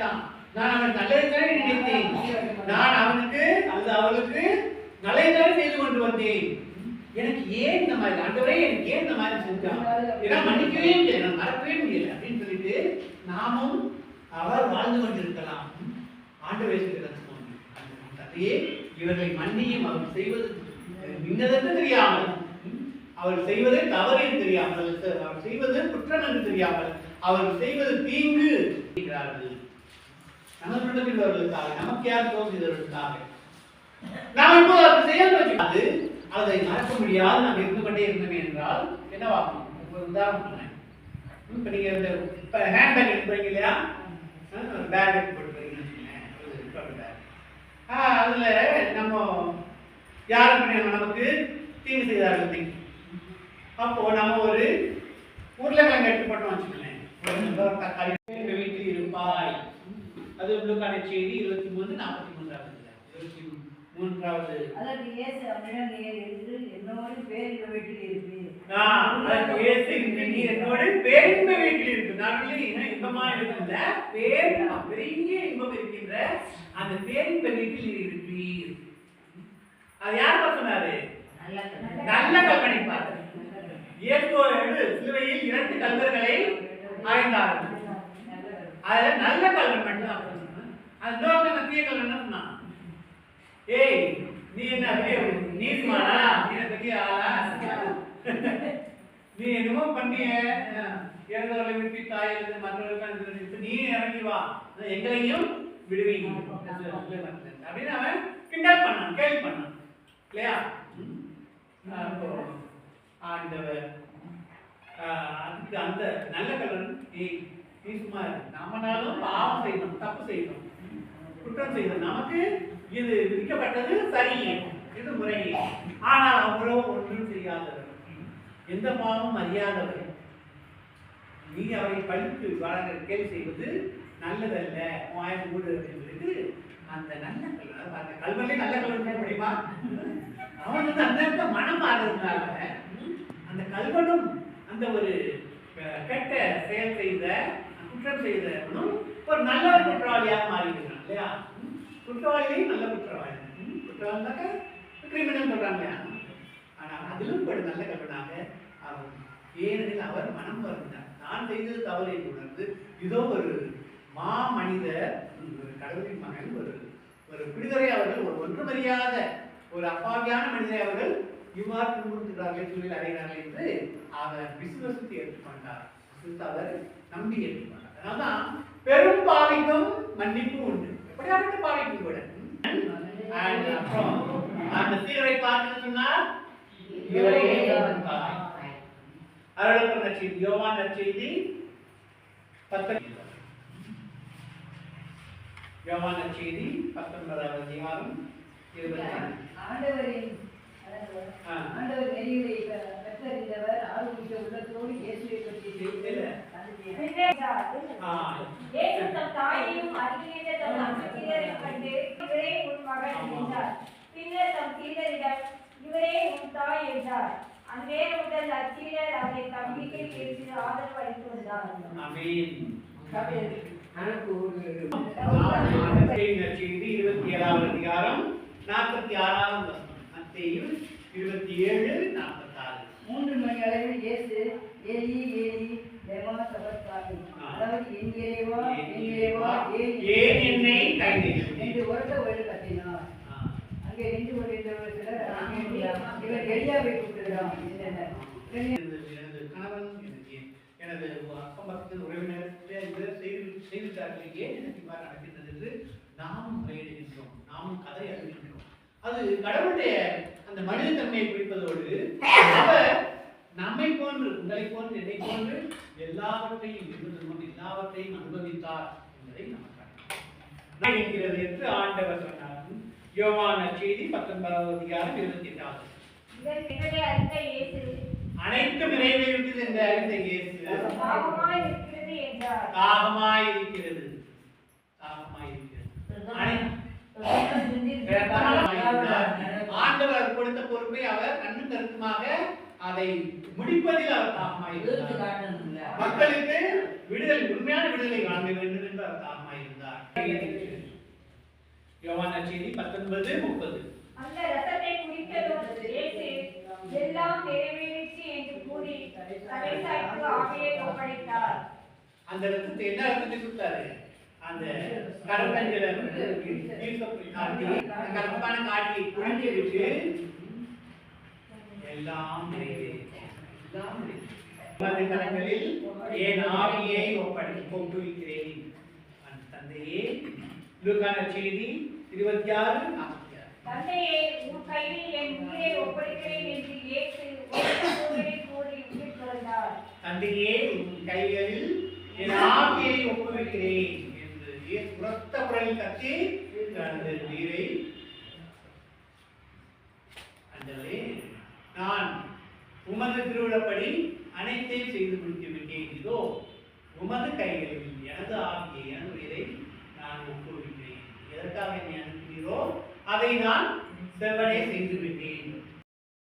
செஞ்சான் நான் அவன் நல்லதுதானே நினைத்தேன். நான் அவனுக்கு அல்லது அவளுக்கு நல்லதுதானே செய்து கொண்டு வந்தேன். எனக்கு ஏன் இந்த மாதிரி? ஆண்டவரே எனக்கு ஏன் இந்த மாதிரி செஞ்சான்? ஏன்னா மன்னிக்கவே முடியல. நான் மறக்கவே முடியல. அப்படின்னு சொல்லிட்டு நாமும் அவர் வாழ்ந்து கொண்டிருக்கலாம். ஆண்டவரே சொல்கிறார் தந்தையே இவர்களை மன்னியும் அவர் செய்வது இன்னதென்று தெரியாமல் அவர் செய்வதே தவறு என்று தெரியாமல் அவர் செய்வது குற்றம் என்று தெரியாமல் அவர் செய்வது தீங்கு. செய்கிறார்கள் நமக்கு நமக்கு யார் தோல் நாம் இப்போது அதை செய்ய அது அதை மறக்க முடியாது. நாம் இருந்து கொண்டே இருந்தோமே என்றால் என்னவாகும் ஒரு உதாரணம் சொன்னேன் இப்போ நீங்கள் இந்த இப்போ ஹேண்ட்பேக் பேக் எடுத்து இல்லையா வச்சுக்கோங்களேன். பேக் ஆ அதில் நம்ம யார் பண்ணி நமக்கு தீங்கு செய்தார்கள் தீங்கு. அப்போது நம்ம ஒரு உருளைக்கிழங்கு எடுத்து பண்ணோம் வச்சுக்கோங்களேன். தக்காளி அது உள்ளுக்கான செய்தி இருபத்தி மூணு நாற்பத்தி மூன்றாவது இருபத்தி மூன்றாவது. அதற்கு இயேசு அவனிடம் நீர் என்று என்னோடு பேரின்ப வீட்டில் இருப்பீர் அதற்கு இயேசு இன்று நீ என்னோடு பேரின்ப வீட்டில் இருக்கு என்ன இன்பமா இருக்கின்ற பேரின்பம் பெரிய இன்பம் இருக்கின்ற அந்த பேரின்ப வீட்டில் இருப்பீர். அது யார் பார்த்து சொன்னாரு? நல்ல கல்வனை பார்த்து. இயேசுவோடு சிலுவையில் இரண்டு கல்வர்களை ஆய்ந்தார்கள் அதுல நல்ல கல்வன் மட்டும் தான். சொன்னான். அது தீய கல்வன் என்ன சொன்னான்? ஏய் நீ என்ன பெரிய நீதிமானா? நீ பெரிய ஆளா நீ என்னமோ பண்ணிய இறந்தவர்களை விட்டு தாய் எழுது மற்றவர்களுக்கு நீ இறங்கி வா. எங்களையும் விடுவீங்க. அப்படின்னு அவன் கிண்டல் பண்ணான். கேள்வி பண்ணான் இல்லையா? ஆண்டவர் அதுக்கு அந்த நல்ல ஏய் நீ சும்மா. நம்மனாலும் பாவம் செய்யணும் தப்பு செய்யணும். குற்றம் செய்தது நமக்கு இது விதிக்கப்பட்டது சரியே இது முறையே ஆனால் அவரோ ஒன்றும் செய்யாதவர். எந்த பாவமும் அறியாதவர். நீ அவரை பழித்து வழங்க கேள்வி செய்வது நல்லதல்ல. வாய மூடு அப்படின்றது அந்த நல்ல கல்வன் அந்த கல்வனே நல்ல கல்வன் முடியுமா அவன் வந்து அந்த மனம் மாறுறதுனால அந்த கல்வனும் அந்த ஒரு கெட்ட செயல் செய்த குற்றம் செய்தவனும் ஒரு நல்ல ஒரு குற்றவாளியாக மாறிடுறான் இல்லையா? ம்? குற்றவாளியும் நல்ல குற்றவாளி. ம்? குற்றவாளினாக்க கிரிமினல் சொல்கிறாங்க ஆனால் அதிலும் ஒரு நல்ல கல்வனாக அவர் ஏனெனில் அவர் மனம் வருந்தார் நான் செய்தது தவறு என்று உணர்ந்து இதோ ஒரு மா மனிதர் ஒரு கடவுளின் மகன் ஒரு ஒரு பிடிதரை அவர்கள் ஒரு ஒன்றுமறியாத ஒரு அப்பாவியான மனிதரை அவர்கள் இவ்வாறு துன்புறுத்துகிறார்கள் சூழல் அடைகிறார்கள் என்று அவர் விசுவசித்து ஏற்றுக்கொண்டார். அவர் நம்பி ஏற்றுக்கொண்டார். அதனால்தான் பெரும் பாவிக்கும் மன்னிப்பு உண்டு. எப்படியாப்பட்ட பாவிக்கும் கூட And அப்புறம் அந்த சீரை பார்த்து சொன்னார் இவரே என் தாய். அருளப்பர் நற்செய்தி யோவான் நற்செய்தி பத்தொன்பது யோவான் நற்செய்தி பத்தொன்பதாவது அதிகாரம் ஆண்டவரின். ஆண்டவர் நெறிகளை கற்றறிந்தவர் ஆரோக்கிய உள்ளத்தோடு இயேசுவை பற்றி இல்ல. ஆ. இயேசு தம் தாயையும் அருகிலிருந்த தம் அன்புக்கிரியரையும் கண்டு, இவரே உன் மகன் என்றார். பின்னர் தம் சீடரிடம், இவரே உன் தாய் என்றார். அந்நேரம் முதல் அச்சீடர் அவரை நம்பிக்கை இருந்து ஆதரவு அளித்து வந்தார். நற்செய்தி இருபத்தி ஏழாவது அதிகாரம் நாற்பத்தி ஆறாவது வசனம். மத்தேயு இருபத்தி ஏழு நாற்பத்தாறு. மூன்று மணி அளவில் இயேசு ஏலி ஏலி லெமா சபத்காரி அதாவது என் இறைவா என் இறைவா ஏன் ஏன் என்னை கைது என்று உரத்த ஒரு கத்தினார் எனது கணவன் எனக்கு எனது அக்கம் பக்கத்தில் உறவினர்கிட்ட செய்து செய்துட்டார்கள் ஏன் எனக்கு இவ்வாறு நடக்கின்றது என்று நாமும் முறையிடுகின்றோம் நாமும் கதை அறிவிக்கின்றோம். அது கடவுளுடைய அந்த மனித தன்மையை குறிப்பதோடு அவர் நம்மை போன்று உங்களை போன்று என்னை போன்று எல்லாவற்றையும் இருந்ததும் எல்லாவற்றையும் அனுபவித்தார் என்பதை நாம் காணலாம் என்கிறது என்று ஆண்டவர் சொன்னார். யோவான செய்தி பத்தொன்பதாவது அதிகாரம் இருபத்தி எட்டாவது. இதன் அனைத்தும் நிறைவேறியது என்று அறிந்த இயேசு பாவமாய் இருக்கிறது என்றார். தாகமாய் இருக்கிறது தாகமாய் இருக்கிறது அனை- ஆண்டவர் கொடுத்த பொறுப்பை அவர் கண்ணும் கருத்துமாக அதை முடிப்பதில் அவர் தாகமாய் இருக்கிறார். மக்களுக்கு விடுதலை உண்மையான விடுதலை வாங்க வேண்டும் என்று அவர் தாகமாக இருந்தார் யோவான் நற்செய்தி பத்தொன்பது முப்பது. அந்த ரசத்தை குடித்ததும் இயேசு எல்லாம் அந்த ரத்தத்தை என்ன ரத்தத்தை கொடுத்தாரு அந்த கடற்கஞ்சில காட்டி கருப்பான காட்டியை குடித்து விட்டு எல்லாம். எல்லாம். உமது கரங்களில் என் ஆவியை ஒப்படை ஒப்புவிக்கிறேன் அந்த தந்தையே லூக்கான செய்தி இருபத்தி ஆறு நாற்பத்தி ஆறு தந்தையே உன் கையில் என் உயிரை ஒப்படைக்கிறேன் என்று இயேசு உரத்த குரலில் கூறி உயிர் துறந்தார் தந்தையே உன் கைகளில் என் ஆவியை ஒப்புவிக்கிறேன் என்று உரத்த குரலில் கத்தி தனது உயிரை அன்றே நான் உமது திருவிழப்படி அனைத்தையும் செய்து முடித்து விட்டேன் இதோ உமது கைகளில் எனது ஆவியை எனது உயிரை நான் ஒப்புவிக்கிறேன். எதற்காக என்னை அனுப்புகிறோ அதை நான் செவனே செய்து விட்டேன்